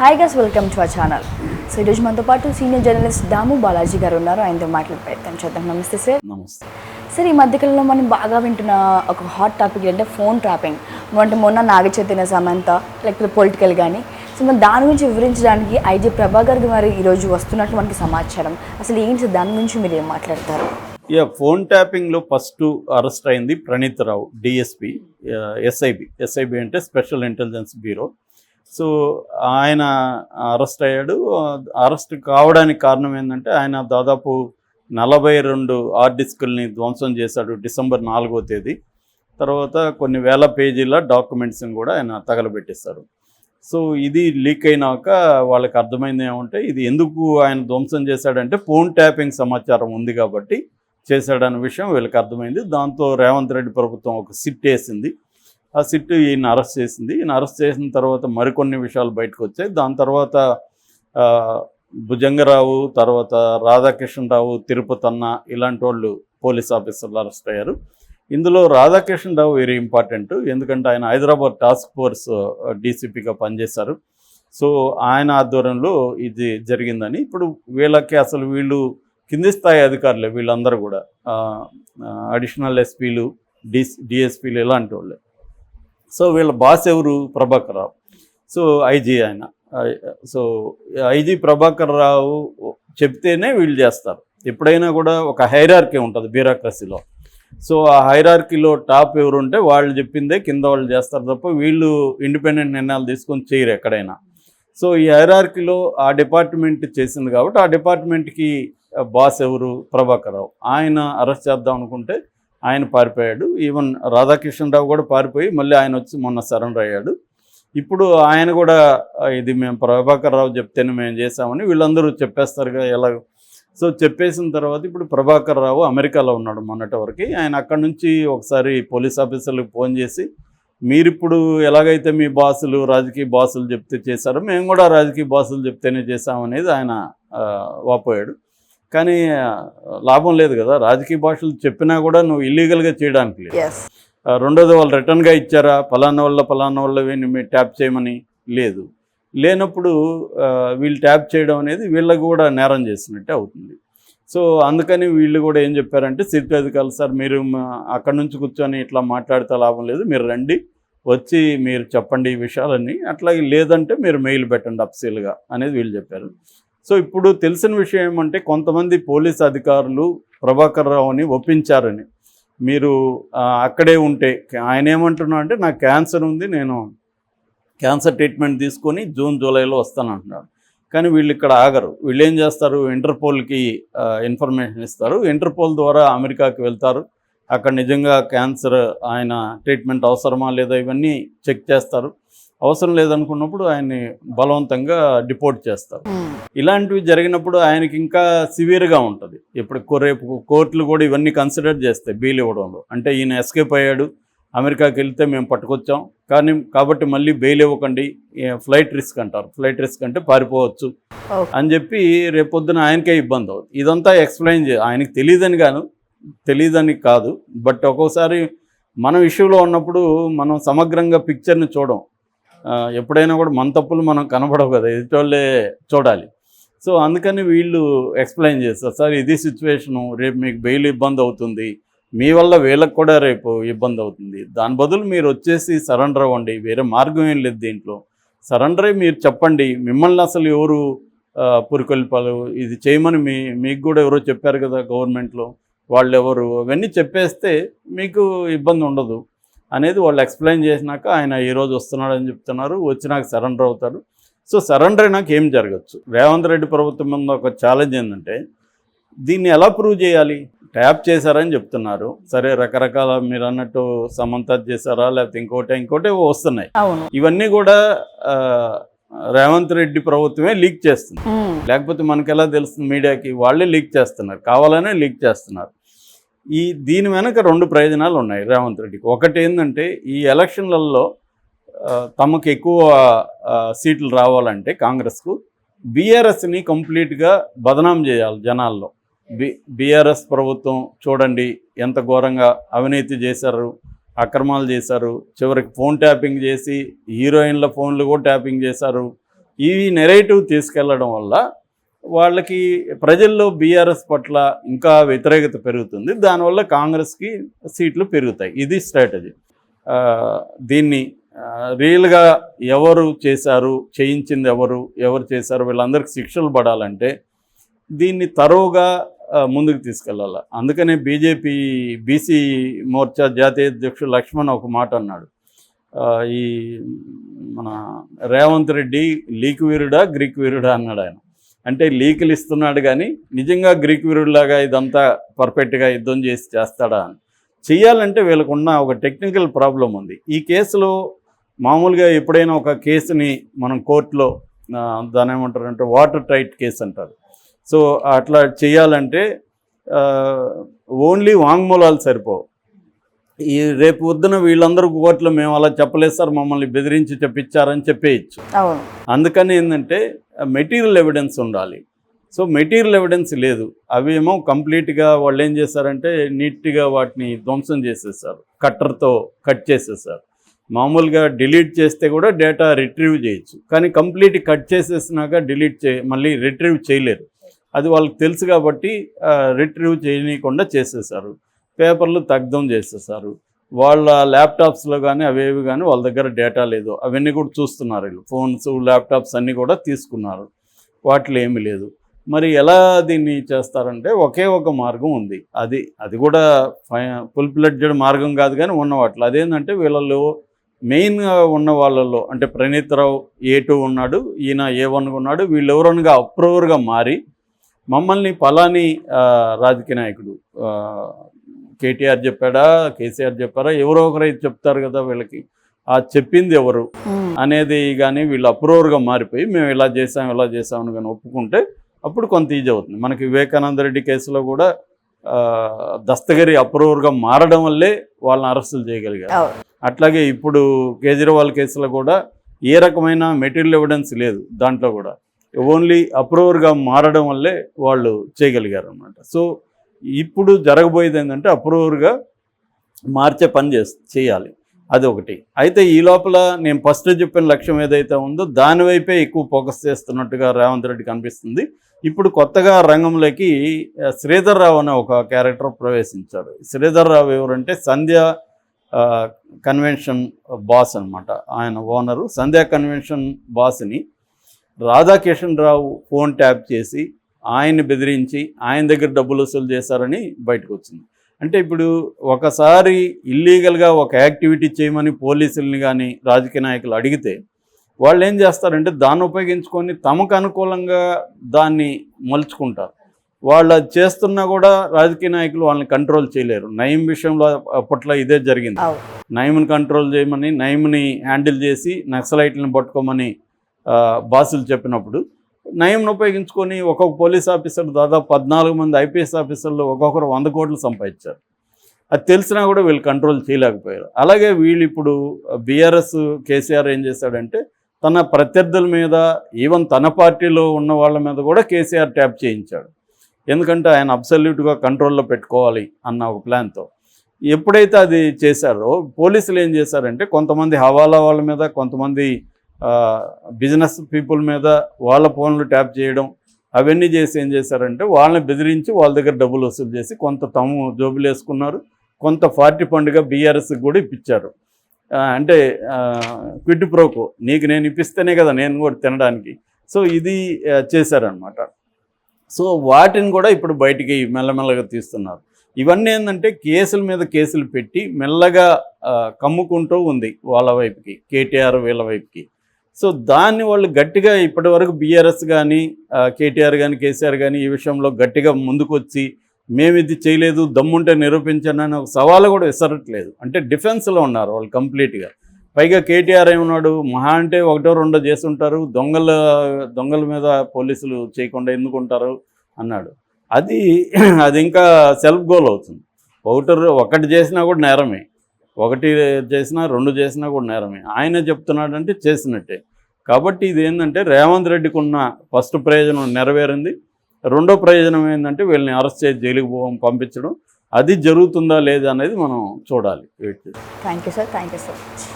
Hi guys welcome to our channel so ఈరోజు మనతో పాటు సీనియర్ జర్నలిస్ట్ దాము బాలాజీ గారు ఉన్నారు. ఆయనతో మాట్లాడే ప్రయత్నం చేద్దాం. నమస్తే సార్ నమస్తే. సార్ ఈ మధ్యకాలంలో మనం బాగా వింటున్న ఒక హాట్ టాపిక్ అంటే ఫోన్ ట్రాపింగ్ అంటే మొన్న నాగ చైతన్య సమంత లేకపోతే పొలిటికల్ కానీ సో మరి దాని గురించి వివరించడానికి ఐజీ ప్రభాకర్ గారు ఈరోజు వస్తున్నట్లు మనకి సమాచారం. అసలు ఏంటి సార్ దాని గురించి మీరు ఏం మాట్లాడతారు? ఇక ఫోన్ ట్యాపింగ్లో ఫస్ట్ అరెస్ట్ అయింది Praneeth Rao DSP SIB SIB అంటే స్పెషల్ ఇంటెలిజెన్స్ బ్యూరో సో ఆయన అరెస్ట్ అయ్యాడు. అరెస్ట్ కావడానికి కారణం ఏంటంటే ఆయన దాదాపు నలభై రెండు ఆర్ట్ డిస్కుల్ని ధ్వంసం చేశాడు డిసెంబర్ నాలుగో తేదీ. తర్వాత కొన్ని వేల పేజీల డాక్యుమెంట్స్ని కూడా ఆయన తగలబెట్టేశాడు. సో ఇది లీక్ అయినాక వాళ్ళకి అర్థమైంది ఏమంటే ఇది ఎందుకు ఆయన ధ్వంసం చేశాడంటే ఫోన్ ట్యాపింగ్ సమాచారం ఉంది కాబట్టి చేశాడన్న విషయం వీళ్ళకి అర్థమైంది. దాంతో రేవంత్ రెడ్డి ప్రభుత్వం ఒక సిట్ వేసింది. ఆ సిట్ ఈయన అరెస్ట్ చేసింది. ఈయన అరెస్ట్ చేసిన తర్వాత మరికొన్ని విషయాలు బయటకు వచ్చాయి. దాని తర్వాత భుజంగరావు తర్వాత రాధాకృష్ణరావు తిరుపతన్న ఇలాంటి వాళ్ళు పోలీస్ ఆఫీసర్లు అరెస్ట్ అయ్యారు. ఇందులో రాధాకృష్ణరావు వెరీ ఇంపార్టెంట్ ఎందుకంటే ఆయన హైదరాబాద్ టాస్క్ ఫోర్స్ డీసీపీగా పనిచేశారు. సో ఆయన ఆధ్వర్యంలో ఇది జరిగిందని. ఇప్పుడు వీళ్ళకి అసలు వీళ్ళు కింది స్థాయి అధికారులే వీళ్ళందరూ కూడా. అడిషనల్ ఎస్పీలు డిఎస్పీలు ఇలాంటి వాళ్ళే. సో వీళ్ళ బాస్ ఎవరు? ప్రభాకర్ రావు. సో ఐజీ ఆయన. సో ఐజీ ప్రభాకర్ రావు చెప్తేనే వీళ్ళు చేస్తారు. ఎప్పుడైనా కూడా ఒక హైరార్కీ ఉంటుంది బ్యూరోక్రసీలో. సో ఆ హైరార్కీలో టాప్ ఎవరుంటే వాళ్ళు చెప్పిందే కింద వాళ్ళు చేస్తారు తప్ప వీళ్ళు ఇండిపెండెంట్ నిర్ణయాలు తీసుకొని చేయరు ఎక్కడైనా. సో ఈ హైరార్కీలో ఆ డిపార్ట్మెంట్ చేసింది కాబట్టి ఆ డిపార్ట్మెంట్కి బాస్ ఎవరు? ప్రభాకర్ రావు. ఆయన అరెస్ట్ చేద్దాం అనుకుంటే ఆయన పారిపోయాడు. ఈవెన్ రాధాకృష్ణరావు కూడా పారిపోయి మళ్ళీ ఆయన వచ్చి మొన్న సరెండర్ అయ్యాడు. ఇప్పుడు ఆయన కూడా ఇది మేము ప్రభాకర్ రావు చెప్తేనే మేము చేసామని వీళ్ళందరూ చెప్పేస్తారుగా ఎలా? సో చెప్పేసిన తర్వాత ఇప్పుడు ప్రభాకర్ రావు అమెరికాలో ఉన్నాడు మొన్నటి వరకు. ఆయన అక్కడి నుంచి ఒకసారి పోలీస్ ఆఫీసర్లకు ఫోన్ చేసి మీరిప్పుడు ఎలాగైతే మీ బాసులు రాజకీయ బాసులు చెప్తే చేశారో మేము కూడా రాజకీయ బాసులు చెప్తేనే చేసామనేది ఆయన వాపోయాడు. కానీ లాభం లేదు కదా. రాజకీయ భాషలు చెప్పినా కూడా నువ్వు ఇల్లీగల్గా చేయడానికి లేదు. రెండోది వాళ్ళు రిటర్న్గా ఇచ్చారా? ఫలానా వల్ల ఫలానా వల్ల మీరు ట్యాప్ చేయమని? లేదు. లేనప్పుడు వీళ్ళు ట్యాప్ చేయడం అనేది వీళ్ళకు కూడా నేరం చేసినట్టే అవుతుంది. సో అందుకని వీళ్ళు కూడా ఏం చెప్పారంటే సిట్ అధికారులు సార్ మీరు అక్కడ నుంచి కూర్చొని ఇట్లా మాట్లాడితే లాభం లేదు. మీరు రండి. వచ్చి మీరు చెప్పండి ఈ విషయాలన్నీ. అట్లాగే లేదంటే మీరు మెయిల్ పెట్టండి అప్సీల్గా అనేది వీళ్ళు చెప్పారు. సో ఇప్పుడు తెలిసిన విషయం ఏమంటే కొంతమంది పోలీస్ అధికారులు ప్రభాకర్ రావుని ఒప్పించారని. మీరు అక్కడే ఉంటే ఆయన ఏమంటున్నా అంటే నాకు క్యాన్సర్ ఉంది నేను క్యాన్సర్ ట్రీట్మెంట్ తీసుకొని జూన్ జూలైలో వస్తానంటున్నాడు కానీ వీళ్ళు ఇక్కడ ఆగరు. వీళ్ళు ఏం చేస్తారు? ఇంటర్పోల్కి ఇన్ఫర్మేషన్ ఇస్తారు. ఇంటర్పోల్ ద్వారా అమెరికాకి వెళ్తారు. అక్కడ నిజంగా క్యాన్సర్ ఆయన ట్రీట్మెంట్ అవసరమా లేదా ఇవన్నీ చెక్ చేస్తారు. అవసరం లేదనుకున్నప్పుడు ఆయన్ని బలవంతంగా డిపోర్ట్ చేస్తారు. ఇలాంటివి జరిగినప్పుడు ఆయనకి ఇంకా సివియర్గా ఉంటుంది. ఇప్పుడు రేపు కోర్టులు కూడా ఇవన్నీ కన్సిడర్ చేస్తాయి బెయిల్ ఇవ్వడంలో. అంటే ఈయన ఎస్కేప్ అయ్యాడు అమెరికాకి వెళ్తే మేము పట్టుకొచ్చాం. కానీ కాబట్టి మళ్ళీ బెయిల్ ఇవ్వకండి ఫ్లైట్ రిస్క్ అంటారు. ఫ్లైట్ రిస్క్ అంటే పారిపోవచ్చు అని చెప్పి రేపొద్దున ఆయనకే ఇబ్బంది అవుతుంది. ఇదంతా ఎక్స్ప్లెయిన్ చే ఆయనకి తెలియదని గాను తెలియదని కాదు. బట్ ఒక్కోసారి మనం ఇష్యూలో ఉన్నప్పుడు మనం సమగ్రంగా పిక్చర్ని చూడం. ఎప్పుడైనా కూడా మన తప్పులు మనం కనబడవు కదా ఎదుటోళ్ళే చూడాలి. సో అందుకని వీళ్ళు ఎక్స్ప్లెయిన్ చేస్తారు సార్ ఇది సిచ్యువేషను రేపు మీకు బెయిల్ ఇబ్బంది అవుతుంది మీ వల్ల వీళ్ళకి కూడా రేపు ఇబ్బంది అవుతుంది. దాని బదులు మీరు వచ్చేసి సరెండర్ అవ్వండి వేరే మార్గం ఏం లేదు దీంట్లో. సరెండరే మీరు చెప్పండి మిమ్మల్ని అసలు ఎవరు పురికొల్పాలు ఇది చేయమని మీ మీకు కూడా ఎవరో చెప్పారు కదా గవర్నమెంట్లో వాళ్ళు ఎవరు అవన్నీ చెప్పేస్తే మీకు ఇబ్బంది ఉండదు. అనేది వాళ్ళు ఎక్స్ప్లెయిన్ చేసినాక ఆయన ఈరోజు వస్తున్నాడని చెప్తున్నారు వచ్చినాక సరెండర్ అవుతాడు. సో సరెండర్ అయినాక ఏం జరగచ్చు? రేవంత్ రెడ్డి ప్రభుత్వం మీద ఒక ఛాలెంజ్ ఏంటంటే దీన్ని ఎలా ప్రూవ్ చేయాలి? ట్యాప్ చేశారని చెప్తున్నారు. సరే రకరకాల మీరు అన్నట్టు సమంత చేశారా? లేకపోతే ఇంకోటి ఇంకోటి వస్తున్నాయి. ఇవన్నీ కూడా రేవంత్ రెడ్డి ప్రభుత్వమే లీక్ చేస్తుంది. లేకపోతే మనకి ఎలా తెలుస్తుంది మీడియాకి? వాళ్ళే లీక్ చేస్తున్నారు. కావాలనే లీక్ చేస్తున్నారు. ఈ దీని వెనక రెండు ప్రయోజనాలు ఉన్నాయి రేవంత్ రెడ్డికి. ఒకటి ఏంటంటే ఈ ఎలక్షన్లలో తమకు ఎక్కువ సీట్లు రావాలంటే కాంగ్రెస్కు బీఆర్ఎస్ని కంప్లీట్గా బదనాం చేయాలి జనాల్లో. బి బీఆర్ఎస్ ప్రభుత్వం చూడండి ఎంత ఘోరంగా అవినీతి చేశారు అక్రమాలు చేశారు చివరికి ఫోన్ ట్యాపింగ్ చేసి హీరోయిన్ల ఫోన్లు కూడా ట్యాపింగ్ చేశారు. ఈ నెరేటివ్ తీసుకెళ్ళడం వల్ల వాళ్ళకి ప్రజల్లో బీఆర్ఎస్ పట్ల ఇంకా వ్యతిరేకత పెరుగుతుంది. దానివల్ల కాంగ్రెస్కి సీట్లు పెరుగుతాయి. ఇది స్ట్రాటజీ. దీన్ని రియల్గా ఎవరు చేశారు చేయించింది ఎవరు ఎవరు చేశారు వీళ్ళందరికీ శిక్షలు పడాలంటే దీన్ని తరోగా ముందుకు తీసుకెళ్ళాలి. అందుకనే బీజేపీ బీసీ మోర్చా జాతీయ అధ్యక్షుడు లక్ష్మణ్ ఒక మాట అన్నాడు. ఈ మన రేవంత్ రెడ్డి లీక్ వీరుడా గ్రీక్ వీరుడా అన్నాడు ఆయన. అంటే లీకులు ఇస్తున్నాడు కానీ నిజంగా గ్రీక్ వీరుడిలాగా ఇదంతా పర్ఫెక్ట్గా యుద్ధం చేసి చేస్తాడా అని. చేయాలంటే వీళ్ళకున్న ఒక టెక్నికల్ ప్రాబ్లం ఉంది. ఈ కేసులో మామూలుగా ఎప్పుడైనా ఒక కేసుని మనం కోర్టులో ఆ, దాని ఏమంటారంటే వాటర్ టైట్ కేసు అంటారు. సో అట్లా చేయాలంటే ఓన్లీ వాంగ్మూలాలు సరిపోవు. ఈ రేపు పొద్దున వీళ్ళందరూ కోర్టులో మేము అలా చెప్పలేదు సార్ మమ్మల్ని బెదిరించి చెప్పించారని చెప్పేయచ్చు. అందుకని ఏంటంటే మెటీరియల్ ఎవిడెన్స్ ఉండాలి. సో మెటీరియల్ ఎవిడెన్స్ లేదు. అవేమో కంప్లీట్గా వాళ్ళు ఏం చేశారంటే నీట్గా వాటిని ధ్వంసం చేసేసారు. కట్టర్తో కట్ చేసేసారు. మామూలుగా డిలీట్ చేస్తే కూడా డేటా రిట్రీవ్ చేయొచ్చు. కానీ కంప్లీట్ కట్ చేసేసినాక డిలీట్ చే మళ్ళీ రిట్రీవ్ చేయలేరు. అది వాళ్ళకి తెలుసు కాబట్టి రిట్రీవ్ చేయనీయకుండా చేసేసారు. పేపర్లు తగ్దం చేసేసారు. వాళ్ళ ల్యాప్టాప్స్లో కానీ అవేవి కానీ వాళ్ళ దగ్గర డేటా లేదు. అవన్నీ కూడా చూస్తున్నారు వీళ్ళు. ఫోన్స్ ల్యాప్టాప్స్ అన్నీ కూడా తీసుకున్నారు. వాటిలో ఏమీ లేదు. మరి ఎలా దీన్ని చేస్తారంటే ఒకే ఒక మార్గం ఉంది. అది అది కూడా ఫుల్ ప్లెడ్జెడ్ మార్గం కాదు కానీ ఉన్న వాటిలో. అదేంటంటే వీళ్ళలో మెయిన్గా ఉన్న వాళ్ళలో అంటే ప్రణీతరావు ఏ టూ ఉన్నాడు ఈయన ఏ వన్గా ఉన్నాడు వీళ్ళు అప్రూవర్గా మారి మమ్మల్ని పలాని రాజకీయ నాయకుడు కేటీఆర్ చెప్పాడా కేసీఆర్ చెప్పారా ఎవరో ఒకరైతే చెప్తారు కదా వీళ్ళకి. ఆ చెప్పింది ఎవరు. అనేది కానీ వీళ్ళు అప్రూవర్గా మారిపోయి మేము ఇలా చేసాం ఇలా చేసామని కానీ ఒప్పుకుంటే అప్పుడు కొంత ఈజీ అవుతుంది. మనకి వివేకానంద రెడ్డి కేసులో కూడా దస్తగిరి అప్రూవర్గా మారడం వల్లే వాళ్ళని అరెస్టులు చేయగలిగారు. అట్లాగే ఇప్పుడు కేజ్రీవాల్ కేసులో కూడా ఏ రకమైన మెటీరియల్ ఎవిడెన్స్ లేదు దాంట్లో కూడా. ఓన్లీ అప్రూవర్గా మారడం వల్లే వాళ్ళు చేయగలిగారు అనమాట సో ఇప్పుడు జరగబోయేది ఏంటంటే అప్రూవర్గా మార్చే పని చేస్ చేయాలి. అది ఒకటి. అయితే ఈ లోపల నేను ఫస్ట్ చెప్పిన లక్ష్యం ఏదైతే ఉందో దాని వైపే ఎక్కువ ఫోకస్ చేస్తున్నట్టుగా రేవంత్ రెడ్డి కనిపిస్తుంది. ఇప్పుడు కొత్తగా రంగంలోకి శ్రీధర్ రావు అనే ఒక క్యారెక్టర్ ప్రవేశించాడు. శ్రీధర్ రావు ఎవరంటే సంధ్య కన్వెన్షన్ బాస్ అనమాట ఆయన ఓనరు. సంధ్యా కన్వెన్షన్ బాస్ని రాధాకిషన్ రావు ఫోన్ ట్యాప్ చేసి ఆయన్ని బెదిరించి ఆయన దగ్గర డబ్బులు వసూలు చేశారని బయటకు వచ్చింది. అంటే ఇప్పుడు ఒకసారి ఇల్లీగల్గా ఒక యాక్టివిటీ చేయమని పోలీసుల్ని కానీ రాజకీయ నాయకులు అడిగితే వాళ్ళు ఏం చేస్తారంటే దాన్ని ఉపయోగించుకొని తమకు అనుకూలంగా దాన్ని మలుచుకుంటారు. వాళ్ళు అది చేస్తున్నా కూడా రాజకీయ నాయకులు వాళ్ళని కంట్రోల్ చేయలేరు. నయం విషయంలో అప్పట్లో ఇదే జరిగింది. నయముని కంట్రోల్ చేయమని నయముని హ్యాండిల్ చేసి నక్సలైట్లను పట్టుకోమని బాసులు చెప్పినప్పుడు నయంను ఉపయోగించుకొని ఒక్కొక్క పోలీస్ ఆఫీసర్ దాదాపు పద్నాలుగు మంది ఐపీఎస్ ఆఫీసర్లు ఒక్కొక్కరు వంద కోట్లు సంపాదించారు. అది తెలిసినా కూడా వీళ్ళు కంట్రోల్ చేయలేకపోయారు. అలాగే వీళ్ళు ఇప్పుడు బీఆర్ఎస్ కేసీఆర్ ఏం చేశాడంటే తన ప్రత్యర్థుల మీద ఈవెన్ తన పార్టీలో ఉన్న వాళ్ళ మీద కూడా కేసీఆర్ ట్యాప్ చేయించాడు. ఎందుకంటే ఆయన అబ్సల్యూట్గా కంట్రోల్లో పెట్టుకోవాలి అన్న ఒక ప్లాన్తో. ఎప్పుడైతే అది చేశారో పోలీసులు ఏం చేశారంటే కొంతమంది హవాలా వాళ్ళ మీద కొంతమంది బిజినెస్ పీపుల్ మీద వాళ్ళ ఫోన్లు ట్యాప్ చేయడం అవన్నీ చేసి ఏం చేశారంటే వాళ్ళని బెదిరించి వాళ్ళ దగ్గర డబ్బులు వసూలు చేసి కొంత తాము జోబులు వేసుకున్నారు. కొంత పార్టీ పండుగ బీఆర్ఎస్కి కూడా ఇప్పించారు అంటే క్విడ్ ప్రోకో నీకు నేను ఇప్పిస్తేనే కదా నేను కూడా తినడానికి. సో ఇది చేశారనమాట సో వాటిని కూడా ఇప్పుడు బయటికి మెల్లమెల్లగా తీస్తున్నారు. ఇవన్నీ ఏంటంటే కేసుల మీద కేసులు పెట్టి మెల్లగా కమ్ముకుంటూ ఉంది వాళ్ళ వైపుకి కేటీఆర్ వీళ్ళ వైపుకి. సో దాన్ని వాళ్ళు గట్టిగా ఇప్పటి వరకు బీఆర్ఎస్ కానీ కేటీఆర్ కానీ కేసీఆర్ కానీ ఈ విషయంలో గట్టిగా ముందుకొచ్చి మేము ఇది చేయలేదు దమ్ముంటే నిరూపించాను అని ఒక సవాలు కూడా విసరట్లేదు. అంటే డిఫెన్స్లో ఉన్నారు వాళ్ళు కంప్లీట్గా. పైగా కేటీఆర్ ఏమన్నాడు? మహా అంటే ఒకటో రెండో చేస్తుంటారు. దొంగల దొంగల మీద పోలీసులు చేయకుండా ఎందుకుంటారు? అన్నాడు. అది అది ఇంకా సెల్ఫ్ గోల్ అవుతుంది. ఒకటి ఒకటి చేసినా కూడా నేరమే. ఒకటి చేసినా రెండు చేసినా కూడా నేరమే. ఆయన చెప్తున్నాడంటే చేసినట్టే. కాబట్టి ఇది ఏంటంటే రేవంత్ రెడ్డికి ఉన్న ఫస్ట్ ప్రయోజనం నెరవేరింది. రెండో ప్రయోజనం ఏంటంటే వీళ్ళని అరెస్ట్ చేసి జైలుకి పోవడం పంపించడం. అది జరుగుతుందా లేదా అనేది మనం చూడాలి. Thank you sir thank you so much